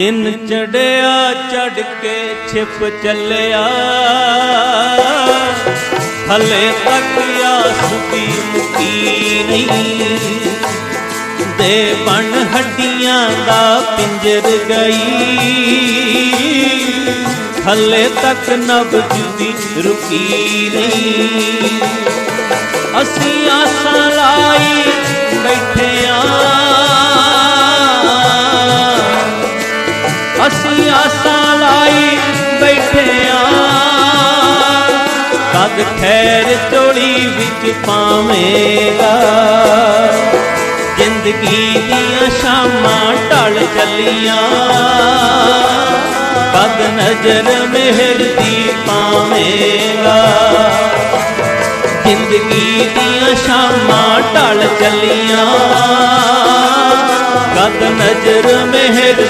ਦਿਨ ਚੜਿਆ ਚੜ ਕੇ ਛਿਪ ਚੱਲਿਆ, ਹਲੇ ਤੱਕ ਆਸ ਦੀ ਮੁਕੀ ਨਹੀਂ। ਦੇ ਬਣ ਹੱਡੀਆਂ ਦਾ ਪਿੰਜਰ ਗਈ, ਹਲੇ ਤੱਕ ਨਬਜ ਦੀ ਰੁਕੀ ਨਹੀਂ। ਅਸੀਂ ਅਸੀਂ ਆਸਾਂ ਲਾਈ ਬੈਠੇ ਕਦ ਖੈਰ ਝੋਲੀ ਵਿੱਚ ਪਾਵੇਂਗਾ। ਜ਼ਿੰਦਗੀ ਦੀਆਂ ਸ਼ਾਮਾਂ ਢਲ ਚੱਲੀਆਂ। ਕਦ ਨਜ਼ਰ ਮਿਹਰ ਦੀ ਪਾਵੇਂਗਾ। ਜ਼ਿੰਦਗੀ ਦੀਆਂ ਸ਼ਾਮਾਂ ਢਲ ਚੱਲੀਆਂ। ਕਦ ਨਜ਼ਰ ਮਿਹਰ